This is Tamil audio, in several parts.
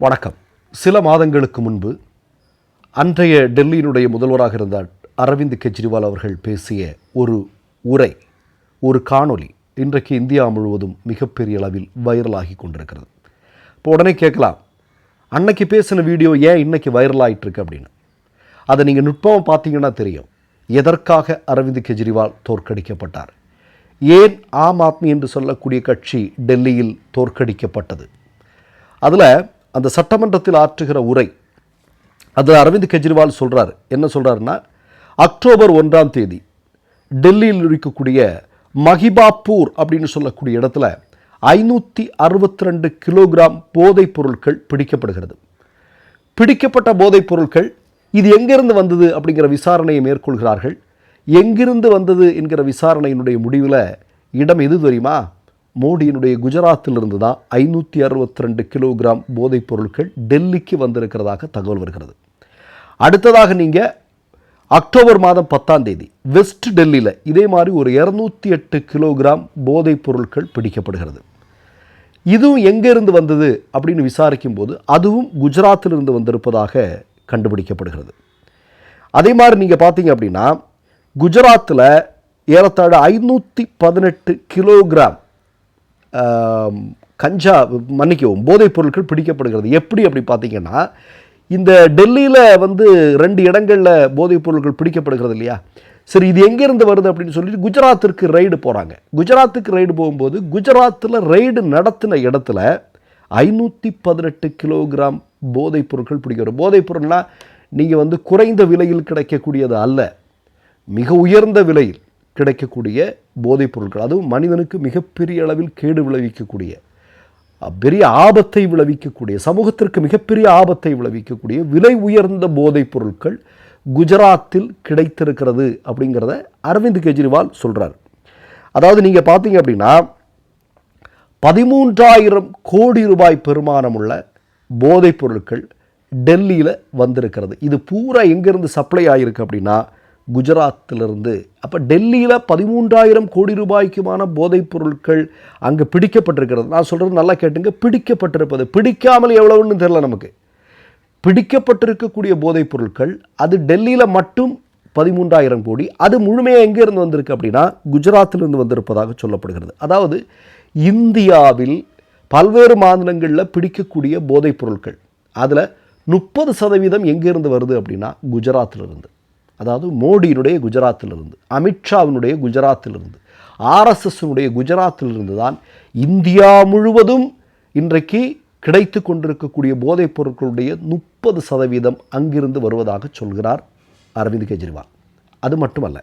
வணக்கம். சில மாதங்களுக்கு முன்பு அன்றைய டெல்லியினுடைய முதல்வராக இருந்த அரவிந்த் கெஜ்ரிவால் அவர்கள் பேசிய ஒரு உரை ஒரு காணொளி இன்றைக்கு இந்தியா முழுவதும் மிகப்பெரிய அளவில் வைரலாகி கொண்டிருக்கிறது. இப்போ உடனே கேட்கலாம் அன்னைக்கு பேசின வீடியோ ஏன் இன்னைக்கு வைரல் ஆகிட்டுருக்கு அப்படின்னு? அதை நீங்கள் நுட்பமாக பார்த்தீங்கன்னா தெரியும். எதற்காக அரவிந்த் கெஜ்ரிவால் தோற்கடிக்கப்பட்டார்? ஏன் ஆம் ஆத்மி என்று சொல்லக்கூடிய கட்சி டெல்லியில் தோற்கடிக்கப்பட்டது? அதில் அந்த சட்டமன்றத்தில் ஆற்றுகிற உரை. அதில் அரவிந்த் கெஜ்ரிவால் சொல்கிறார் என்ன சொல்கிறாருன்னா அக்டோபர் ஒன்றாம் தேதி டெல்லியில் இருக்கக்கூடிய மஹிபாப்பூர் அப்படின்னு சொல்லக்கூடிய இடத்துல ஐநூற்றி அறுபத்தி ரெண்டு கிலோகிராம் போதைப் பொருட்கள் பிடிக்கப்படுகிறது. பிடிக்கப்பட்ட போதைப் பொருட்கள் இது எங்கிருந்து வந்தது அப்படிங்கிற விசாரணையை மேற்கொள்கிறார்கள். எங்கிருந்து வந்தது என்கிற விசாரணையினுடைய முடிவில் இடம் எது தெரியுமா? மோடியினுடைய குஜராத்திலிருந்து தான் ஐநூற்றி அறுபத்தி ரெண்டு கிலோகிராம் போதைப் பொருட்கள் டெல்லிக்கு வந்திருக்கிறதாக தகவல் வருகிறது. அடுத்ததாக நீங்கள் அக்டோபர் மாதம் பத்தாம் தேதி வெஸ்ட் டெல்லியில் இதே மாதிரி ஒரு இரநூத்தி எட்டு கிலோகிராம் போதைப் பொருட்கள் பிடிக்கப்படுகிறது. இதுவும் எங்கேருந்து வந்தது அப்படின்னு விசாரிக்கும் போது அதுவும் குஜராத்திலிருந்து வந்திருப்பதாக கண்டுபிடிக்கப்படுகிறது. அதே மாதிரி நீங்கள் பார்த்தீங்க அப்படின்னா குஜராத்தில் ஏறத்தாழ ஐநூற்றி பதினெட்டு கிலோகிராம் கஞ்சா மன்னிக்கவும் போதைப் பொருட்கள் பிடிக்கப்படுகிறது. எப்படி அப்படி பார்த்தீங்கன்னா இந்த டெல்லியில் வந்து ரெண்டு இடங்களில் போதைப் பொருட்கள் பிடிக்கப்படுகிறது இல்லையா? சரி இது எங்கேருந்து வருது அப்படின்னு சொல்லிட்டு குஜராத்திற்கு ரைடு போகிறாங்க குஜராத்துக்கு ரைடு போகும்போது குஜராத்தில் ரைடு நடத்தின இடத்துல ஐநூற்றி பதினெட்டு கிலோகிராம் போதைப் பொருட்கள் பிடிக்கிறோம் போதைப் பொருள்னால் நீங்கள் வந்து குறைந்த விலையில் கிடைக்கக்கூடியது அல்ல மிக உயர்ந்த விலையில். கிடைக்கக்கூடிய போதைப் பொருட்கள் அதுவும் மனிதனுக்கு மிகப்பெரிய அளவில் கேடு விளைவிக்கக்கூடிய பெரிய ஆபத்தை விளைவிக்கக்கூடிய சமூகத்திற்கு மிகப்பெரிய ஆபத்தை விளைவிக்கக்கூடிய விலை உயர்ந்த போதைப் பொருட்கள் குஜராத்தில் கிடைத்திருக்கிறது அப்படிங்கிறத அரவிந்த் கெஜ்ரிவால் சொல்கிறார் அதாவது நீங்கள் பார்த்தீங்க அப்படின்னா பதிமூன்றாயிரம் கோடி ரூபாய் பெருமானமுள்ள போதைப் பொருட்கள் டெல்லியில் வந்திருக்கிறது. இது பூரா எங்கேருந்து சப்ளை ஆகிருக்கு அப்படின்னா குஜராத்திலிருந்து. அப்போ டெல்லியில் பதிமூன்றாயிரம் கோடி ரூபாய்க்குமான போதைப் பொருட்கள் அங்கே பிடிக்கப்பட்டிருக்கிறது. நான் சொல்கிறது நல்லா கேட்டுங்க. பிடிக்கப்பட்டிருப்பது பிடிக்காமல் எவ்வளவுன்னு தெரில நமக்கு. பிடிக்கப்பட்டிருக்கக்கூடிய போதைப் பொருட்கள் அது டெல்லியில் மட்டும் பதிமூன்றாயிரம் கோடி. அது முழுமையாக எங்கேருந்து வந்திருக்கு அப்படின்னா குஜராத்திலிருந்து வந்திருப்பதாக சொல்லப்படுகிறது. அதாவது இந்தியாவில் பல்வேறு மாநிலங்களில் பிடிக்கக்கூடிய போதைப் பொருட்கள். அதில் முப்பது சதவீதம் எங்கேருந்து வருது அப்படின்னா குஜராத்திலிருந்து. அதாவது மோடியினுடைய குஜராத்திலிருந்து அமித்ஷாவினுடைய குஜராத்திலிருந்து ஆர்எஸ்எஸ்னுடைய குஜராத்திலிருந்து தான் இந்தியா முழுவதும் இன்றைக்கு கிடைத்து கொண்டிருக்கக்கூடிய போதைப் பொருட்களுடைய முப்பது சதவீதம் அங்கிருந்து வருவதாக சொல்கிறார் அரவிந்த் கெஜ்ரிவால். அது மட்டுமல்ல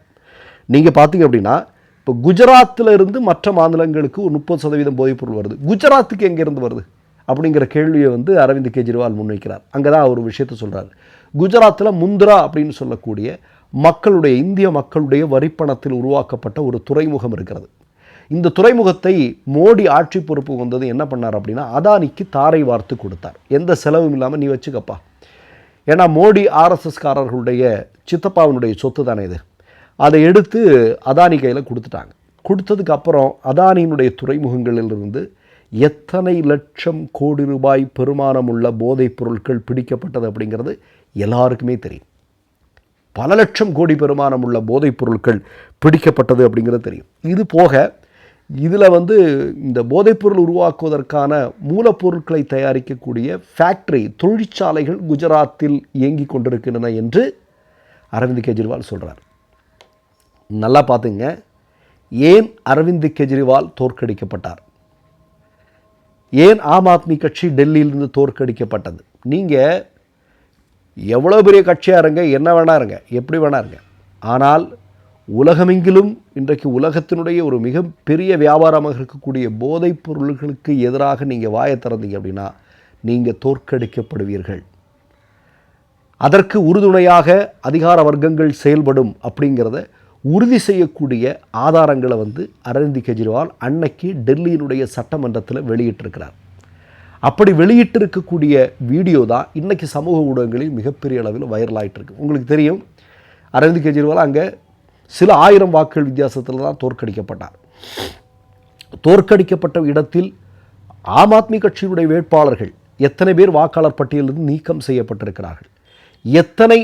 நீங்கள் பார்த்தீங்க அப்படின்னா இப்போ குஜராத்தில் இருந்து மற்ற மாநிலங்களுக்கு ஒரு முப்பது சதவீதம் போதைப் பொருள் வருது. குஜராத்துக்கு எங்கேருந்து வருது? அப்படிங்கிற கேள்வியை வந்து அரவிந்த் கெஜ்ரிவால் முன்வைக்கிறார். அங்கே தான் அவர் விஷயத்தை சொல்கிறார் குஜராத்தில் முந்திரா அப்படின்னு சொல்லக்கூடிய மக்களுடைய இந்திய மக்களுடைய வரிப்பணத்தில் உருவாக்கப்பட்ட ஒரு துறைமுகம் இருக்கிறது. இந்த துறைமுகத்தை மோடி ஆட்சி பொறுப்பு வந்தது என்ன பண்ணார் அப்படின்னா அதானிக்கு தாரை வார்த்து கொடுத்தார். எந்த செலவும் இல்லாமல் நீ வச்சுக்கப்பா. ஏன்னா மோடி ஆர்எஸ்எஸ்காரர்களுடைய சித்தப்பாவினுடைய சொத்து தானே இது. அதை எடுத்து அதானி கையில் கொடுத்துட்டாங்க. கொடுத்ததுக்கு அப்புறம் அதானியினுடைய துறைமுகங்களிலிருந்து எத்தனை லட்சம் கோடி ரூபாய் பெருமானமுள்ள போதைப் பொருட்கள் பிடிக்கப்பட்டது அப்படிங்கிறது எல்லாருக்குமே தெரியும். பல லட்சம் கோடி பெருமானம் உள்ள போதைப் பொருட்கள் பிடிக்கப்பட்டது அப்படிங்கிறது தெரியும். இது போக இதில் வந்து இந்த போதைப்பொருள் உருவாக்குவதற்கான மூலப்பொருட்களை தயாரிக்கக்கூடிய ஃபேக்ட்ரி தொழிற்சாலைகள் குஜராத்தில் இயங்கிக் கொண்டிருக்கின்றன என்று அரவிந்த் கெஜ்ரிவால் சொல்கிறார் நல்லா பார்த்துங்க. ஏன் அரவிந்த் கெஜ்ரிவால் தோற்கடிக்கப்பட்டார்? ஏன் ஆம் ஆத்மி கட்சி டெல்லியிலிருந்து தோற்கடிக்கப்பட்டது? நீங்கள் எவ்வளோ பெரிய கட்சியாக இருங்க என்ன வேணா இருங்க எப்படி வேணா இருங்க. ஆனால் உலகமெங்கிலும் இன்றைக்கு உலகத்தினுடைய ஒரு மிக பெரிய வியாபாரமாக இருக்கக்கூடிய போதைப் பொருள்களுக்கு எதிராக நீங்கள் வாயை திறந்தீங்க அப்படின்னா நீங்கள் தோற்கடிக்கப்படுவீர்கள். அதற்கு உறுதுணையாக அதிகார வர்க்கங்கள் செயல்படும் அப்படிங்கிறத உறுதி செய்யக்கூடிய ஆதாரங்களை வந்து அரவிந்த் கெஜ்ரிவால் அன்னைக்கு டெல்லியினுடைய சட்டமன்றத்தில் வெளியிட்டிருக்கிறார். அப்படி வெளியிட்டிருக்கக்கூடிய வீடியோ தான் இன்றைக்கி சமூக ஊடகங்களில் மிகப்பெரிய அளவில் வைரல் இருக்கு உங்களுக்கு தெரியும் அரவிந்த் கெஜ்ரிவால் அங்கே சில ஆயிரம் வாக்குகள் வித்தியாசத்தில் தான் தோற்கடிக்கப்பட்டார். தோற்கடிக்கப்பட்ட இடத்தில் ஆம் ஆத்மி கட்சியினுடைய வேட்பாளர்கள் எத்தனை பேர் வாக்காளர் பட்டியலிருந்து நீக்கம் செய்யப்பட்டிருக்கிறார்கள்? எத்தனை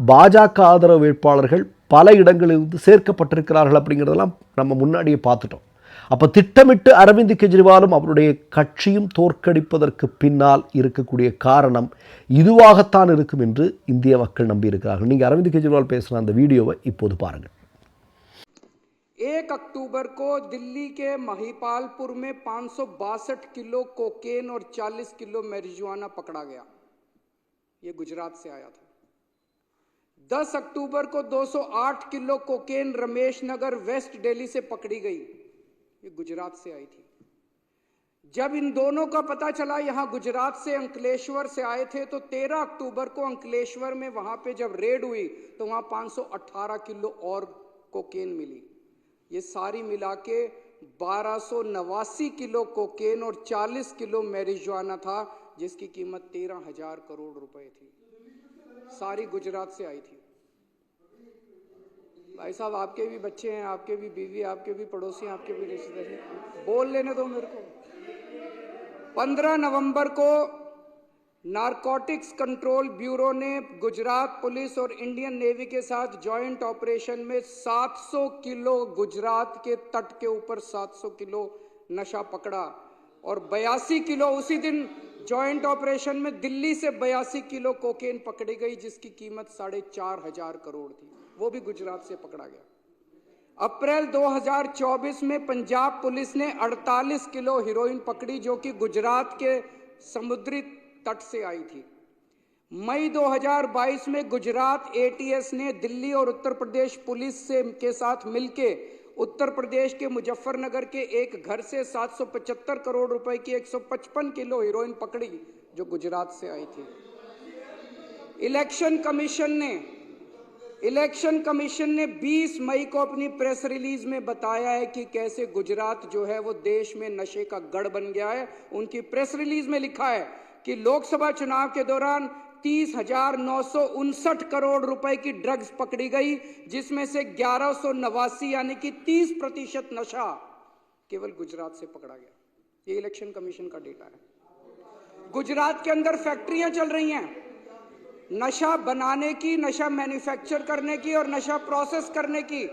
பாஜக ஆதரவு வேட்பாளர்கள் பல இடங்களிலிருந்து சேர்க்கப்பட்டிருக்கிறார்கள் அப்படிங்கிறதெல்லாம் நம்ம முன்னாடியே பார்த்துட்டோம் அப்போ திட்டமிட்டு அரவிந்த் கெஜ்ரிவாலும் அவருடைய கட்சியும் தோற்கடிப்பதற்கு பின்னால் இருக்கக்கூடிய காரணம் இதுவாகத்தான் இருக்கும் என்று இந்திய மக்கள் நம்பியிருக்கிறார்கள் நீங்கள் அரவிந்த் கெஜ்ரிவால் பேசுகிற அந்த வீடியோவை இப்போது பாருங்கள் एक अक्टूबर को दिल्ली के महिपालपुर में पाँच किलो कोकेन और 40 किलो मैरिजुआना पकड़ा गया ये गुजरात से आया था 10 अक्टूबर को 208 kilo cocaine Ramesh Nagar west Delhi से पकड़ी गई। ये गुजरात से आई थी। जब इन दोनों का पता चला, यहाँ गुजरात से अंकलेश्वर से आए थे तो 13 अक्टूबर को अंकलेश्वर में वहाँ पे जब रेड हुई तो वहाँ 518 किलो और कोकेन मिली। ये सारी मिला के बारह किलो कोकेन और 40 किलो मैरिजुआना था, जिसकी कीमत तेरह हज़ार करोड़ रुपए थी। सारी गुजरात से आई थी। भाई साहब, आपके भी बच्चे हैं, आपके भी बीवी, आपके भी पड़ोसी, आपके भी रिश्तेदार बोल लेने दो मेरे को। पंद्रह नवंबर को नारकोटिक्स कंट्रोल ब्यूरो ने गुजरात पुलिस और इंडियन नेवी के साथ जॉइंट ऑपरेशन में 700 किलो गुजरात के तट के ऊपर 700 किलो नशा पकड़ा और बयासी किलो उसी दिन जॉइंट ऑपरेशन में दिल्ली से बयासी किलो कोकेन पकड़ी गई, जिसकी कीमत साढ़े चार हज़ार करोड़ थी। वो भी गुजरात से पकड़ा गया। अप्रैल 2024 में पंजाब पुलिस ने 48 किलो हीरोइन पकड़ी, जो कि गुजरात के समुद्री तट से आई थी। मई 2022 में गुजरात एटीएस ने दिल्ली और उत्तर प्रदेश पुलिस से के साथ मिलके उत्तर प्रदेश के मुजफ्फरनगर के एक घर से 775 करोड़ रुपए की 155 किलो हीरोइन पकड़ी, जो गुजरात से आई थी। इलेक्शन कमीशन ने, इलेक्शन कमीशन ने 20 मई को अपनी प्रेस रिलीज़ में बताया है कि कैसे गुजरात जो है वो देश में नशे का गढ़ बन गया है। उनकी प्रेस रिलीज़ में लिखा है कि लोकसभा चुनाव के दौरान तीस नौ सौ उनसठ करोड़ रुपए की ड्रग्स पकड़ी गई, जिसमें से ग्यारह नवासी यानी कि 30 प्रतिशत नशा केवल गुजरात से पकड़ा गया। ये इलेक्शन कमीशन का डेटा है। गुजरात के अंदर फैक्ट्रियाँ चल रही हैं। नशा बनाने की, नशा मैन्युफैक्चर करने की और नशा प्रोसेस करने की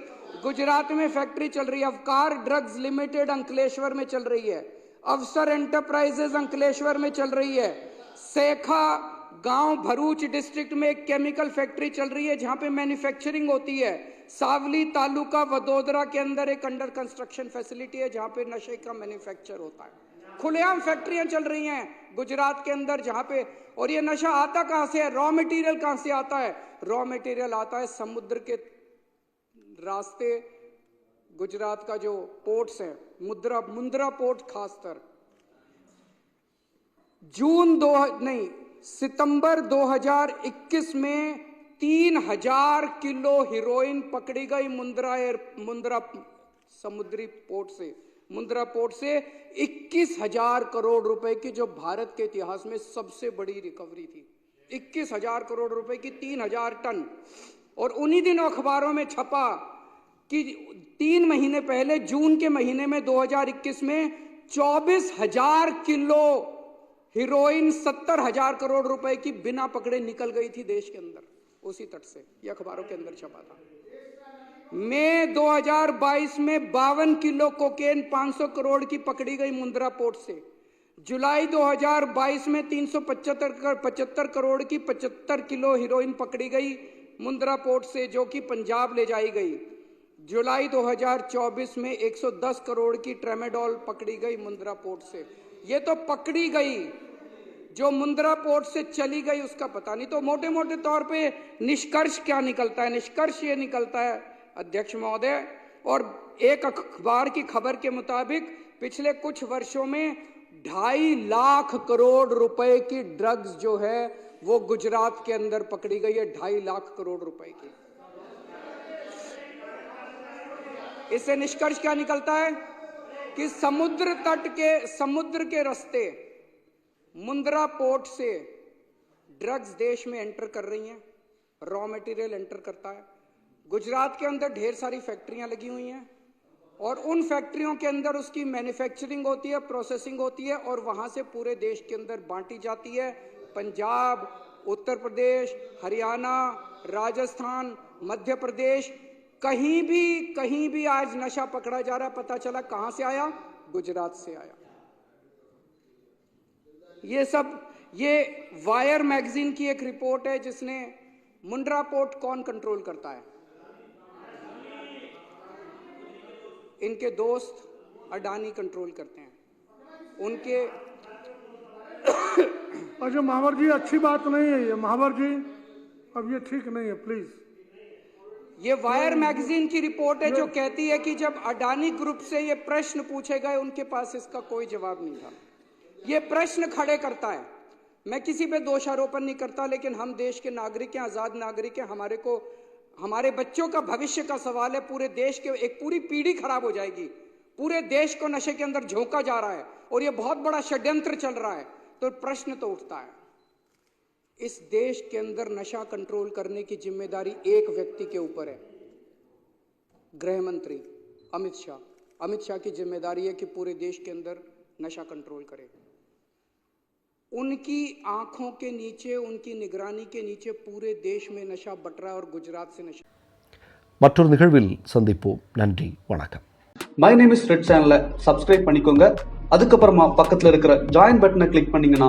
गुजरात में फैक्ट्री चल रही है। अवकार ड्रग्स लिमिटेड अंकलेश्वर में चल रही है। अवसर एंटरप्राइजेज अंकलेश्वर में चल रही है। सेखा गाँव भरूच डिस्ट्रिक्ट में एक केमिकल फैक्ट्री चल रही है, जहाँ पे मैन्युफैक्चरिंग होती है। सावली तालुका वडोदरा के अंदर एक अंडर कंस्ट्रक्शन फैसिलिटी है, जहाँ पे नशे का मैन्युफैक्चर होता है। खुलेआम फैक्ट्रियाँ चल रही हैं गुजरात के अंदर, जहाँ पे और ये नशा आता कहाँ से है? रॉ मटेरियल कहाँ से आता है? रॉ मटेरियल आता है समुद्र के रास्ते, गुजरात का जो पोर्ट्स है, मुद्रा मुंद्रा पोर्ट खासकर जून दो नहीं सितंबर 2021 में तीन हज़ार किलो हीरोइन पकड़ी गई मुंद्रा एयर, मुंद्रा समुद्री पोर्ट से। मुंद्रा पोर्ट से इक्कीस हज़ार करोड़ रुपए की, जो भारत के इतिहास में सबसे बड़ी रिकवरी थी। इक्कीस हज़ार करोड़ रुपए की तीन हज़ार टन। और उन्हीं दिनों अखबारों में छपा कि तीन महीने पहले, जून के महीने में 2021 में चौबीस हज़ार किलो हीरोइन सत्तर हज़ार करोड़ रुपए की बिना पकड़े निकल गई थी देश के अंदर। उसी तट से, ये अखबारों के अंदर छपा था। मई 2022 में बावन किलो कोकेन 500 करोड़ की पकड़ी गई मुंद्रा पोर्ट से। जुलाई 2022 में 375 पचहत्तर करोड़ की 75 किलो हीरोइन पकड़ी गई मुंद्रा पोर्ट से, जो कि पंजाब ले जाई गई। जुलाई 2024 में 110 करोड़ की ट्रेमेडोल पकड़ी गई मुंद्रा पोर्ट से। ये तो पकड़ी गई। जो मुंद्रा पोर्ट से चली गई, उसका पता नहीं। तो मोटे मोटे तौर पे निष्कर्ष क्या निकलता है? निष्कर्ष ये निकलता है, अध्यक्ष महोदय, और एक अखबार की खबर के मुताबिक पिछले कुछ वर्षों में ढाई लाख करोड़ रुपए की ड्रग्स जो है, वो गुजरात के अंदर पकड़ी गई है, ढाई लाख करोड़ रुपए की। इससे निष्कर्ष क्या निकलता है कि समुद्र तट के, समुद्र के रास्ते मुंद्रा पोर्ट से ड्रग्स देश में एंटर कर रही हैं, रॉ मटेरियल एंटर करता है। गुजरात के अंदर ढेर सारी फैक्ट्रियाँ लगी हुई हैं और उन फैक्ट्रियों के अंदर उसकी मैन्युफैक्चरिंग होती है प्रोसेसिंग होती है और वहाँ से पूरे देश के अंदर बांटी जाती है। पंजाब, उत्तर प्रदेश, हरियाणा, राजस्थान, मध्य प्रदेश कहीं भी कहीं भी आज नशा पकड़ा जा रहा है, पता चला कहाँ से आया? गुजरात से आया। ये सब, ये वायर मैगजीन की एक रिपोर्ट है जिसने मुंड्रा पोर्ट कौन कंट्रोल करता है? इनके दोस्त अडानी कंट्रोल करते हैं। उनके अच्छा महावर जी, अच्छी बात नहीं है ये। महावर जी, अब ये ठीक नहीं है, प्लीज़। ये वायर मैगजीन की रिपोर्ट है जो कहती है कि जब अडानी ग्रुप से ये प्रश्न पूछे गए उनके पास इसका कोई जवाब नहीं था। ये प्रश्न खड़े करता है। मैं किसी पे दोषारोपण नहीं करता लेकिन हम देश के नागरिक हैं आज़ाद नागरिक हैं हमारे को हमारे बच्चों का भविष्य का सवाल है पूरे देश के एक पूरी पीढ़ी खराब हो जाएगी। पूरे देश को नशे के अंदर झोंका जा रहा है और ये बहुत बड़ा षड्यंत्र चल रहा है। तो प्रश्न तो उठता है। इस देश के अंदर नशा कंट्रोल करने की जिम्मेदारी एक व्यक्ति के ऊपर है गृह मंत्री अमित शाह अमित शाह की जिम्मेदारी है कि पूरे देश के अंदर नशा कंट्रोल करे उनकी आंखों के नीचे उनकी निगरानी के नीचे पूरे देश में नशा बट रहा है और गुजरात से नशा மற்றொரு நிகழ்வில் சந்திப்போம் நன்றி வணக்கம் மை நேம் இஸ் ரெட் சேனலை சப்ஸ்கிரைப் பண்ணிக்கோங்க அதுக்கப்புறமா பக்கத்தில் இருக்கிற ஜாயின் பட்டனை கிளிக் பண்ணீங்கன்னா